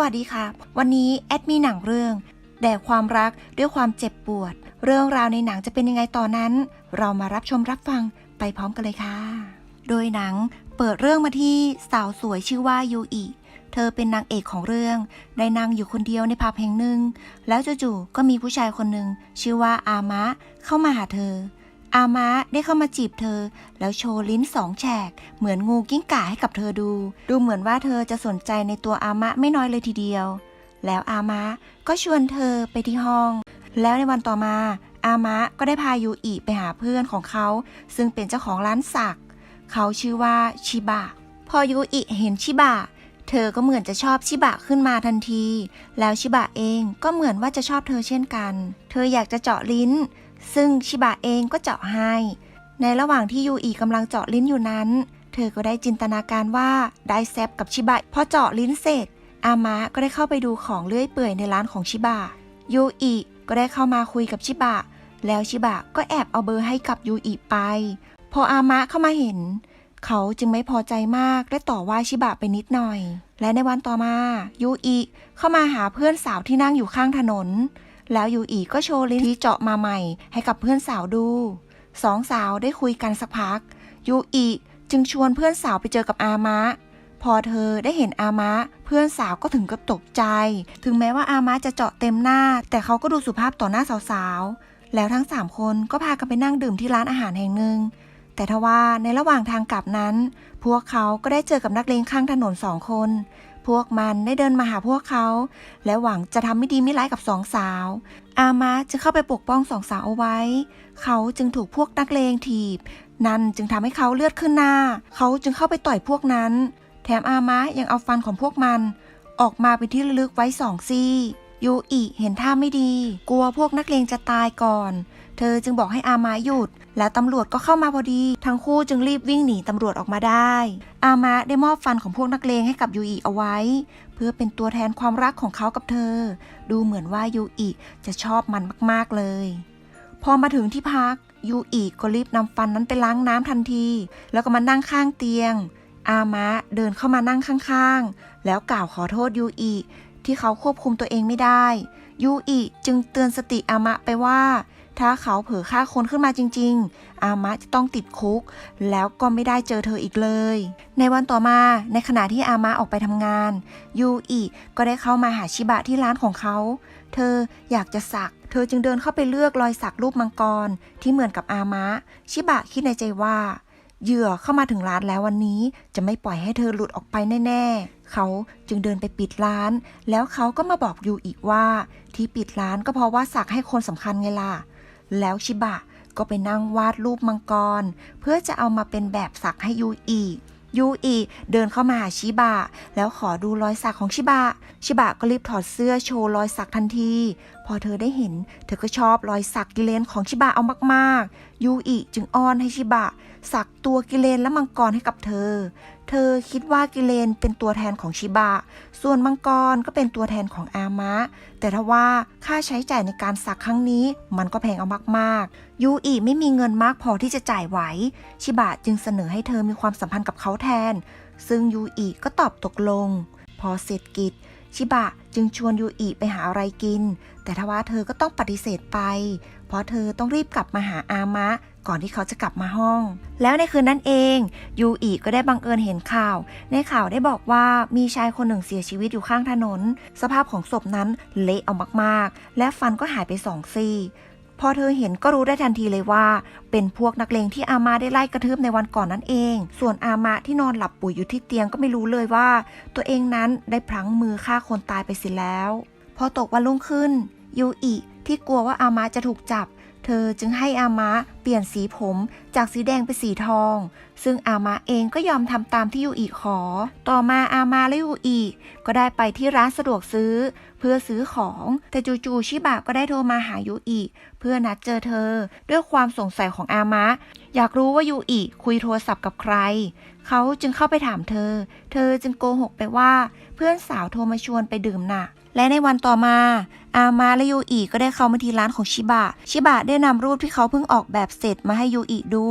วัสดีค่ะ วันนี้แอดมีหนังเรื่อง แด่ความรักด้วยความเจ็บปวด เรื่องราวในหนังจะเป็นยังไงต่อนนั้น เรามารับชมรับฟังไปพร้อมกันเลยค่ะ โดยหนังเปิดเรื่องมาที่สาวสวยชื่อว่ายูอิเธอเป็นนางเอกของเรื่อง ได้นั่งอยู่คนเดียวในผับแห่งหนึ่ง แล้วจู่ๆก็มีผู้ชายคนหนึ่งชื่อว่าอามะเข้ามาหาเธอ อามะได้เข้ามาจีบเธอ แล้วโชว์ลิ้นสองแฉก เหมือนงูกิ้งก่าให้กับเธอดู ดูเหมือนว่าเธอจะสนใจในตัวอามะไม่น้อยเลยทีเดียว แล้วอามะก็ชวนเธอไปที่ห้อง แล้วในวันต่อมา อามะก็ได้พายูอิไปหาเพื่อนของเขา ซึ่งเป็นเจ้าของร้านสัก เขาชื่อว่าชิบะ พอยูอิเห็นชิบะเธอก็เหมือนจะชอบชิบะขึ้นมาทันที แล้วชิบะเองก็เหมือนว่าจะชอบเธอเช่นกัน เธออยากจะเจาะลิ้น ซึ่งชิบะเองก็เจาะให้ ในระหว่างที่ยูอิกำลังเจาะลิ้นอยู่นั้น เธอก็ได้จินตนาการว่าได้แซบกับชิบะพอเจาะลิ้นเสร็จ อามะก็ได้เข้าไปดูของเลื่อยเปื่อยในร้านของชิบะยูอิก็ได้เข้ามาคุยกับชิบะ แล้วชิบะก็แอบเอาเบอร์ให้กับยูอิไป พออามะเข้ามาเห็น เขาจึงไม่พอใจมากและต่อว่าชิบะไปนิดหน่อย และในวันต่อมายูอิเข้ามาหาเพื่อนสาวที่นั่งอยู่ข้างถนน แล้วยูอิก็โชว์ลิ้นที่เจาะมาใหม่ให้กับเพื่อนสาวดูสองสาวได้คุยกันสักพัก ยูอิจึงชวนเพื่อนสาวไปเจอกับอามะ พอเธอได้เห็นอามะ เพื่อนสาวก็ถึงกับตกใจ ถึงแม้ว่าอามะจะเจาะเต็มหน้า แต่เขาก็ดูสุภาพต่อหน้าสาวๆ แล้วทั้งสามคนก็พากันไปนั่งดื่มที่ร้านอาหารแห่งหนึ่ง แต่ทว่าในระหว่างทางกลับนั้น พวกเขาก็ได้เจอกับนักเลงข้างถนนสองคน พวกมันได้เดินมาหาพวกเขา และหวังจะทำไม่ดีไม่ร้ายกับสองสาว อามะจะเข้าไปปกป้องสองสาวเอาไว้ เขาจึงถูกพวกนักเลงถีบ นั่นจึงทำให้เขาเลือดขึ้นหน้า เขาจึงเข้าไปต่อยพวกนั้น แถมอามะยังเอาฟันของพวกมัน ออกมาเป็นที่ระลึกไว้สองซี่ ยูอิเห็นท่าไม่ดี กลัวพวกนักเลงจะตายก่อน เธอจึงบอกให้อามะหยุด และตำรวจก็เข้ามาพอดี ทั้งคู่จึงรีบวิ่งหนีตำรวจออกมาได้ อามะได้มอบฟันของพวกนักเลงให้กับยูอิเอาไว้ เพื่อเป็นตัวแทนความรักของเขากับเธอ ดูเหมือนว่ายูอิจะชอบมันมากๆเลย พอมาถึงที่พักยูอิก็รีบนำฟันนั้นไปล้างน้ำทันที แล้วก็มานั่งข้างเตียง อามะเดินเข้ามานั่งข้างๆ แล้วกล่าวขอโทษยูอิ ที่เขาควบคุมตัวเองไม่ได้ ยูอิจึงเตือนสติอามะไปว่า ถ้าเขาเผลอฆ่าคนขึ้นมาจริง ๆ อามะจะต้องติดคุก แล้วก็ไม่ได้เจอเธออีกเลย ในวันต่อมาในขณะที่อามะออกไปทำงาน ยูอิก็ได้เข้ามาหาชิบะที่ร้านของเขา เธออยากจะสัก เธอจึงเดินเข้าไปเลือกรอยสักรูปมังกรที่เหมือนกับอามะ ชิบะคิดในใจว่า เหยื่อเข้ามาถึงร้านแล้ววันนี้จะไม่ปล่อยให้เธอหลุดออกไปแน่ๆ เขาจึงเดินไปปิดร้าน แล้วเขาก็มาบอกยูอีกว่า ที่ปิดร้านก็เพราะว่าสักให้คนสำคัญไงล่ะ แล้วชิบะก็ไปนั่งวาดรูปมังกร เพื่อจะเอามาเป็นแบบสักให้ยูอี ยูอีเดินเข้ามาหาชิบะแล้วขอดูรอยสักของชิบะ ชิบะก็รีบถอดเสื้อโชว์รอยสักทันที พอเธอได้เห็น เธอก็ชอบรอยสักกิเลนของชิบะเอามากๆ ยูอีจึงอ้อนให้ชิบะ สักตัวกิเลนและมังกรให้กับเธอ เธอคิดว่ากิเลนเป็นตัวแทนของชิบะ ส่วนมังกรก็เป็นตัวแทนของอามะ แต่ถ้าว่าค่าใช้จ่ายในการสักครั้งนี้มันก็แพงเอามากๆ ยูอิไม่มีเงินมากพอที่จะจ่ายไหว ชิบะจึงเสนอให้เธอมีความสัมพันธ์กับเขาแทน ซึ่งยูอิก็ตอบตกลง พอเสร็จกิจ ชิบะจึงชวนยูอิไปหาอะไรกิน แต่ทว่าเธอก็ต้องปฏิเสธไป เพราะเธอต้องรีบกลับมาหาอามะ ก่อนที่เขาจะกลับมาห้อง แล้วในคืนนั้นเองยูอิก็ได้บังเอิญเห็นข่าว ในข่าวได้บอกว่ามีชายคนหนึ่งเสียชีวิตอยู่ข้างถนน สภาพของศพนั้นเละเอามากๆ และฟันก็หายไปสองซี่พอเธอเห็นก็รู้ได้ทันทีเลยว่า เป็นพวกนักเลงที่อามาได้ไล่กระทืบในวันก่อนนั่นเอง ส่วนอามาที่นอนหลับปุ๋ยอยู่ที่เตียงก็ไม่รู้เลยว่า ตัวเองนั้นได้พลั้งมือฆ่าคนตายไปเสิแล้ว พอตกวันรุ่งขึ้นยูอิที่กลัวว่าอามาจะถูกจับ เธอจึงให้อามะเปลี่ยนสีผมจากสีแดงเป็นสีทอง ซึ่งอามะเองก็ยอมทำตามที่ยูอิขอ ต่อมาอามาและยูอิก็ได้ไปที่ร้านสะดวกซื้อ เพื่อซื้อของ แต่จู่ๆชิบะก็ได้โทรมาหายูอิเพื่อนัดเจอเธอ ด้วยความสงสัยของอามะ อยากรู้ว่ายูอิคุยโทรศัพท์กับใคร เขาจึงเข้าไปถามเธอ เธอจึงโกหกไปว่า เพื่อนสาวโทรมาชวนไปดื่มน่ะ และในวันต่อมาอามาและยูอิก็ได้เข้ามาที่ร้านของชิบะ ชิบะได้นำรูปที่เขาเพิ่งออกแบบเสร็จมาให้ยูอิดู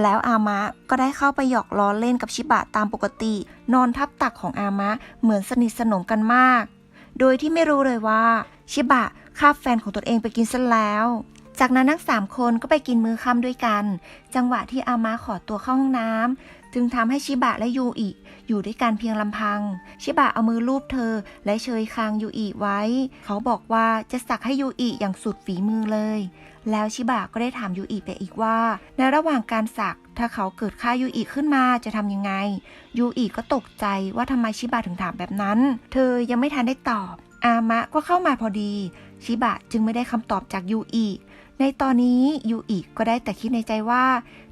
แล้วอามะก็ได้เข้าไปหยอกล้อเล่นกับชิบะตามปกติ นอนทับตักของอามะเหมือนสนิทสนมกันมาก โดยที่ไม่รู้เลยว่า ชิบะคาบแฟนของตนเองไปกินซะแล้ว จากนั้นทั้งสามคนก็ไปกินมื้อค่ำด้วยกัน จังหวะที่อามะขอตัวเข้าห้องน้ำจึงทำให้ชิบะและยูอิ อยู่ด้วยกันเพียงลำพัง ชิบะเอามือลูบเธอ และเชยคางยูอิไว้ เขาบอกว่าจะสักให้ยูอิอย่างสุดฝีมือเลย แล้วชิบะก็ได้ถามยูอิไปอีกว่า ในระหว่างการสัก ถ้าเขาเกิดฆ่ายูอิขึ้นมาจะทำยังไง ยูอิก็ตกใจว่าทำไมชิบะถึงถามแบบนั้น เธอยังไม่ทันได้ตอบ อามะก็เข้ามาพอดี ชิบะจึงไม่ได้คำตอบจากยูอิ ในตอนนี้ยูอิก็ได้แต่คิดในใจว่า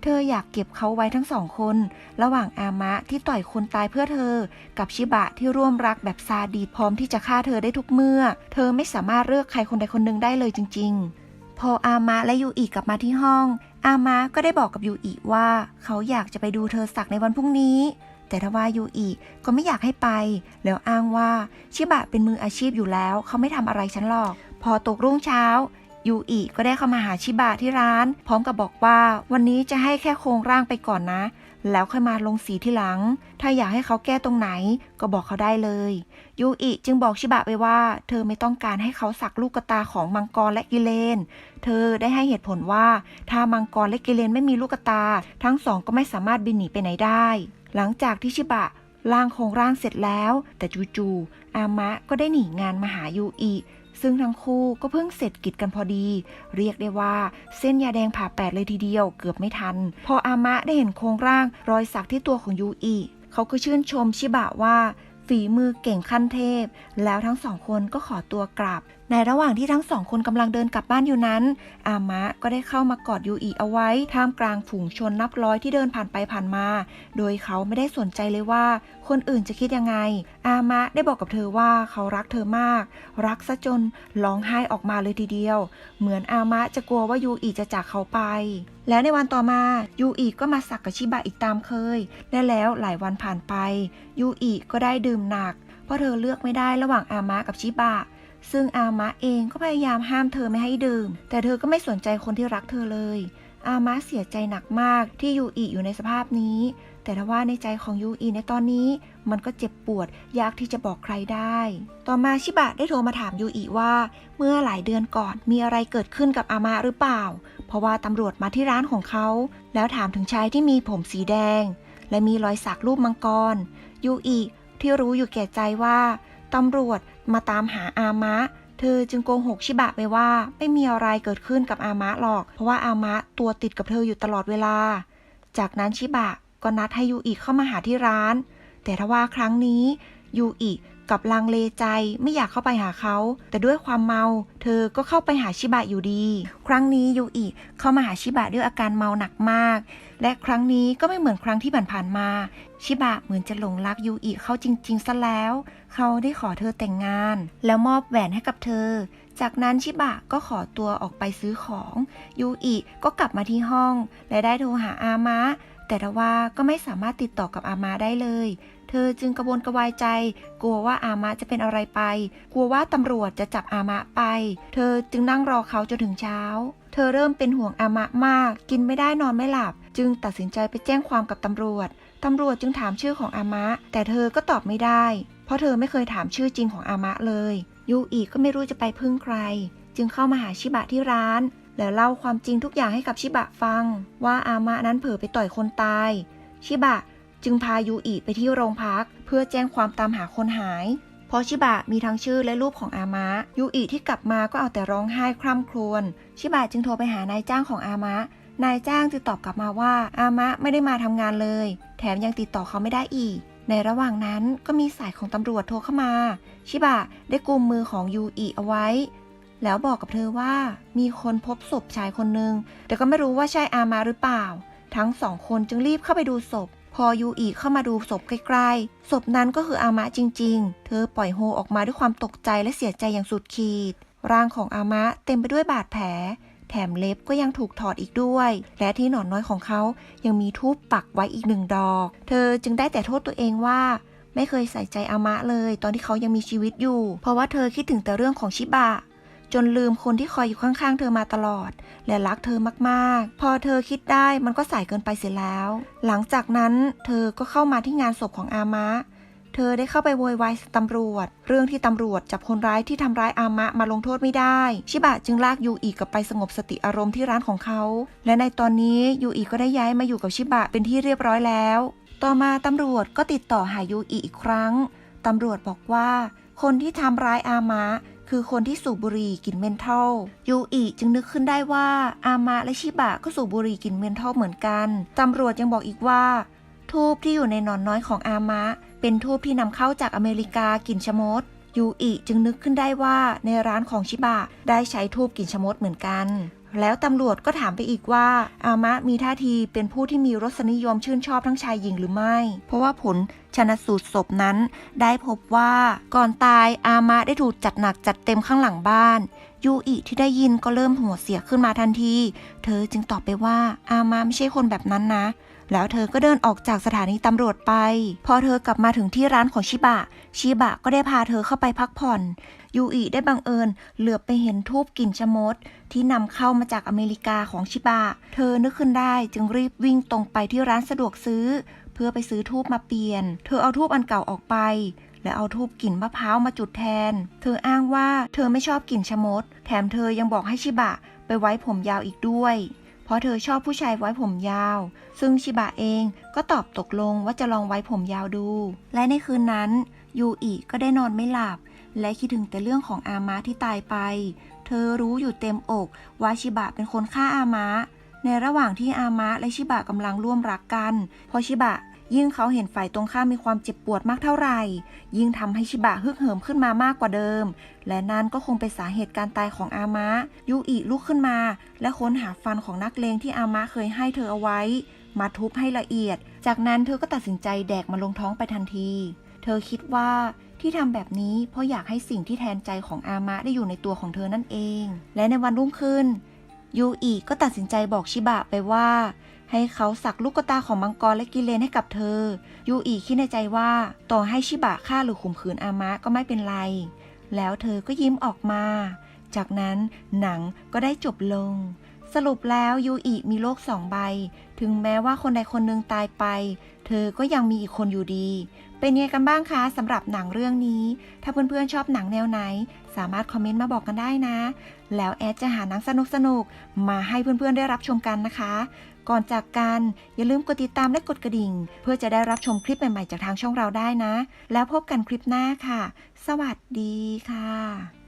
เธออยากเก็บเขาไว้ทั้งสองคน ระหว่างอามะที่ต่อยคนตายเพื่อเธอ กับชิบะที่ร่วมรักแบบซาดีพร้อมที่จะฆ่าเธอได้ทุกเมื่อ เธอไม่สามารถเลือกใครคนใดคนหนึ่งได้เลยจริง ๆ พออามะและยูอิกลับมาที่ห้อง อามะก็ได้บอกกับยูอิว่า เขาอยากจะไปดูเธอสักในวันพรุ่งนี้แต่ทว่ายูอิก็ไม่อยากให้ไป แล้วอ้างว่าชิบะเป็นมืออาชีพอยู่แล้ว เขาไม่ทำอะไรฉันหรอก พอตกรุ่งเช้า ยูอิก็ได้เข้ามาหาชิบะที่ร้าน พร้อมกับบอกว่า วันนี้จะให้แค่โครงร่างไปก่อนนะ แล้วค่อยมาลงสีที่หลัง ถ้าอยากให้เขาแก้ตรงไหน ก็บอกเขาได้เลยยูอิจึงบอกชิบะไปว่า เธอไม่ต้องการให้เขาสักลูกกระตาของมังกรและกิเลน เธอได้ให้เหตุผลว่า ถ้ามังกรและกิเลนไม่มีลูกกระตา ทั้งสองก็ไม่สามารถบินหนีไปไหนได้ หลังจากที่ชิบะร่างโครงร่างเสร็จแล้ว แต่จู่ๆอามะก็ได้หนีงานมาหายูอิ ซึ่งทั้งคู่ก็เพิ่งเสร็จกิจกันพอดี เรียกได้ว่าเส้นยาแดงผ่าแปดเลยทีเดียวเกือบไม่ทัน พออามะได้เห็นโครงร่างรอยสักที่ตัวของยูอิเขาก็ชื่นชมชิบะว่าฝีมือเก่งขั้นเทพ แล้วทั้งสองคนก็ขอตัวกลับในระหว่างที่ทั้งสองคนกำลังเดินกลับบ้านอยู่นั้น อามะก็ได้เข้ามากอดยูอิเอาไว้ ท่ามกลางฝูงชนนับร้อยที่เดินผ่านไปผ่านมา โดยเขาไม่ได้สนใจเลยว่า คนอื่นจะคิดยังไง อามะได้บอกกับเธอว่าเขารักเธอมาก รักซะจนร้องไห้ออกมาเลยทีเดียว เหมือนอามะจะกลัวว่ายูอิจะจากเขาไป แล้วในวันต่อมายูอิก็มาสักกับชิบะอีกตามเคย และแล้วหลายวันผ่านไปยูอิก็ได้ดื่มหนัก เพราะเธอเลือกไม่ได้ระหว่างอามะกับชิบะ ซึ่งอามะเองก็พยายามห้ามเธอไม่ให้ดื่ม แต่เธอก็ไม่สนใจคนที่รักเธอเลย อามะเสียใจหนักมากที่ยูอิอยู่ในสภาพนี้ แต่ทว่าในใจของยูอิในตอนนี้ มันก็เจ็บปวด ยากที่จะบอกใครได้ ต่อมาชิบะได้โทรมาถามยูอิว่า เมื่อหลายเดือนก่อนมีอะไรเกิดขึ้นกับอามะหรือเปล่า เพราะว่าตำรวจมาที่ร้านของเขา แล้วถามถึงชายที่มีผมสีแดง และมีรอยสักรูปมังกรยูอิที่รู้อยู่แก่ใจว่า ตำรวจมาตามหาอามะ เธอจึงโกหกชิบะไปว่า ไม่มีอะไรเกิดขึ้นกับอามะหรอก เพราะว่าอามะตัวติดกับเธออยู่ตลอดเวลา จากนั้นชิบะก็นัดให้ยูอิเข้ามาหาที่ร้าน แต่ทว่าครั้งนี้ยูอิ กับลังเลใจไม่อยากเข้าไปหาเขา แต่ด้วยความเมา เธอก็เข้าไปหาชิบะอยู่ดี ครั้งนี้ยูอิเข้ามาหาชิบะด้วยอาการเมาหนักมาก และครั้งนี้ก็ไม่เหมือนครั้งที่ผ่านๆมา ชิบะเหมือนจะหลงรักยูอิเขาจริงๆซะแล้ว เขาได้ขอเธอแต่งงาน แล้วมอบแหวนให้กับเธอ จากนั้นชิบะก็ขอตัวออกไปซื้อของยูอิก็กลับมาที่ห้อง และได้โทรหาอามะ แต่ทว่าก็ไม่สามารถติดต่อกับอามะได้เลย เธอจึงกระวนกระวายใจ กลัวว่าอามะจะเป็นอะไรไป กลัวว่าตำรวจจะจับอามะไป เธอจึงนั่งรอเขาจนถึงเช้า เธอเริ่มเป็นห่วงอามะมาก กินไม่ได้นอนไม่หลับ จึงตัดสินใจไปแจ้งความกับตำรวจตำรวจจึงถามชื่อของอามะ แต่เธอก็ตอบไม่ได้ เพราะเธอไม่เคยถามชื่อจริงของอามะเลย ยูอิก็ไม่รู้จะไปพึ่งใคร จึงเข้ามาหาชิบะที่ร้าน แล้วเล่าความจริงทุกอย่างให้กับชิบะฟัง ว่าอามะนั้นเผลอไปต่อยคนตาย ชิบะจึงพายูอิไปที่โรงพัก เพื่อแจ้งความตามหาคนหาย เพราะชิบะมีทั้งชื่อและรูปของอามะยูอิที่กลับมาก็เอาแต่ร้องไห้คร่ำครวญชิบะจึงโทรไปหานายจ้างของอามะนายจ้างจึงตอบกลับมาว่าอามะไม่ได้มาทำงานเลย แถมยังติดต่อเขาไม่ได้อีก ในระหว่างนั้นก็มีสายของตำรวจโทรเข้ามา ชิบะได้กุมมือของยูอิเอาไว้ แล้วบอกกับเธอว่า มีคนพบศพชายคนหนึ่งแต่ก็ไม่รู้ว่าใช่อามาหรือเปล่า ทั้งสองคนจึงรีบเข้าไปดูศพ พอยูอิเข้ามาดูศพใกล้ๆศพนั้นก็คืออามะจริง ๆ เธอปล่อยโฮออกมาด้วยความตกใจและเสียใจอย่างสุดขีด ร่างของอามะเต็มไปด้วยบาดแผลแถถมเล็บก็ยังถูกถอดอีกด้วย และที่หนอนน้อยของเขายังมีทูบปักไว้อีกหนึ่งดอก เธอจึงได้แต่โทษตัวเองว่าไม่เคยใส่ใจอามะเลย ตอนที่เขายังมีชีวิตอยู่ เพราะว่าเธอคิดถึงแต่เรื่องของชิบะ จนลืมคนที่คอยอยู่ข้างๆ เธอมาตลอด และรักเธอมากๆ พอเธอคิดได้มันก็สายเกินไปเสียแล้ว หลังจากนั้นเธอก็เข้ามาที่งานศพของอามะ เธอได้เข้าไปโวยวายตำรวจ เรื่องที่ตำรวจจับคนร้ายที่ทำร้ายอามะมาลงโทษไม่ได้ ชิบะจึงลากยูอีกลับไปสงบสติอารมณ์ที่ร้านของเขา และในตอนนี้ยูอีก็ได้ย้ายมาอยู่กับชิบะเป็นที่เรียบร้อยแล้ว ต่อมาตำรวจก็ติดต่อหายูอีอีกครั้งตำรวจบอกว่า คนที่ทำร้ายอามะ คือคนที่สูบบุหรี่กินเมนทอลยูอิจึงนึกขึ้นได้ว่า อามะและชิบะก็สูบบุหรี่กินเมนทอลเหมือนกัน ตำรวจยังบอกอีกว่า ทูบที่อยู่ในหนอนน้อยของอามะ เป็นทูบที่นำเข้าจากอเมริกากินชะมดยูอิจึงนึกขึ้นได้ว่าในร้านของชิบะได้ใช้ทูบกินชะมดเหมือนกัน แล้วตำรวจก็ถามไปอีกว่าอามะมีท่าทีเป็นผู้ที่มีรสนิยมชื่นชอบทั้งชายหญิงหรือไม่ เพราะว่าผลชนสูตรศพนั้น ได้พบว่าก่อนตายอามะได้ถูกจัดหนักจัดเต็มข้างหลังบ้านยูอิที่ได้ยินก็เริ่มหัวเสียขึ้นมาทันที เธอจึงตอบไปว่าอามะไม่ใช่คนแบบนั้นนะ แล้วเธอก็เดินออกจากสถานีตำรวจไป พอเธอกลับมาถึงที่ร้านของชิบะ ชิบะก็ได้พาเธอเข้าไปพักผ่อน ยูอิได้บังเอิญเหลือบไปเห็นทูบกลิ่นชะมด ที่นำเข้ามาจากอเมริกาของชิบะ เธอนึกขึ้นได้จึงรีบวิ่งตรงไปที่ร้านสะดวกซื้อ เพื่อไปซื้อทูบมาเปลี่ยน เธอเอาทูบอันเก่าออกไปและเอาทูบกลิ่นมะพร้าวมาจุดแทน เธออ้างว่าเธอไม่ชอบกลิ่นชะมด แถมเธอยังบอกให้ชิบะ ไปไว้ผมยาวอีกด้วย เพราะเธอชอบผู้ชายไว้ผมยาว ซึ่งชิบะเองก็ตอบตกลงว่าจะลองไว้ผมยาวดู และในคืนนั้น ยูอิก็ได้นอนไม่หลับ และคิดถึงแต่เรื่องของอามะที่ตายไป เธอรู้อยู่เต็มอกว่าชิบะเป็นคนฆ่าอามะ ในระหว่างที่อามะและชิบะกำลังร่วมรักกัน พอชิบะ ยิ่งเขาเห็นฝ่ายตรงข้ามมีความเจ็บปวดมากเท่าไหร่ ยิ่งทำให้ชิบะฮึกเหิมขึ้นมามากกว่าเดิม และนั่นก็คงเป็นสาเหตุการตายของอามะ ยูอิลุกขึ้นมา และค้นหาฟันของนักเลงที่อามะเคยให้เธอเอาไว้ มาทุบให้ละเอียด จากนั้นเธอก็ตัดสินใจแดกมันลงท้องไปทันที เธอคิดว่าที่ทำแบบนี้เพราะอยากให้สิ่งที่แทนใจของอามะได้อยู่ในตัวของเธอนั่นเอง และในวันรุ่งขึ้น ยูอีก็ตัดสินใจบอกชิบะไปว่า ให้เขาสักลูกตาของมังกรและกิเลนให้กับเธอ ยูอีคิดในใจว่า ต่อให้ชิบะฆ่าหรือข่มขืนอามะก็ไม่เป็นไร แล้วเธอก็ยิ้มออกมา จากนั้นหนังก็ได้จบลง สรุปแล้วยูอิมีโลกสองใบ ถึงแม้ว่าคนใดคนหนึ่งตายไป เธอก็ยังมีอีกคนอยู่ดี เป็นยังไงกันบ้างคะสำหรับหนังเรื่องนี้ ถ้าเพื่อนๆชอบหนังแนวไหน สามารถคอมเมนต์มาบอกกันได้นะ แล้วแอดจะหาหนังสนุกๆ มาให้เพื่อนๆได้รับชมกันนะคะ ก่อนจากกันอย่าลืมกดติดตามและกดกระดิ่ง เพื่อจะได้รับชมคลิปใหม่ๆจากทางช่องเราได้นะ แล้วพบกันคลิปหน้าค่ะ สวัสดีค่ะ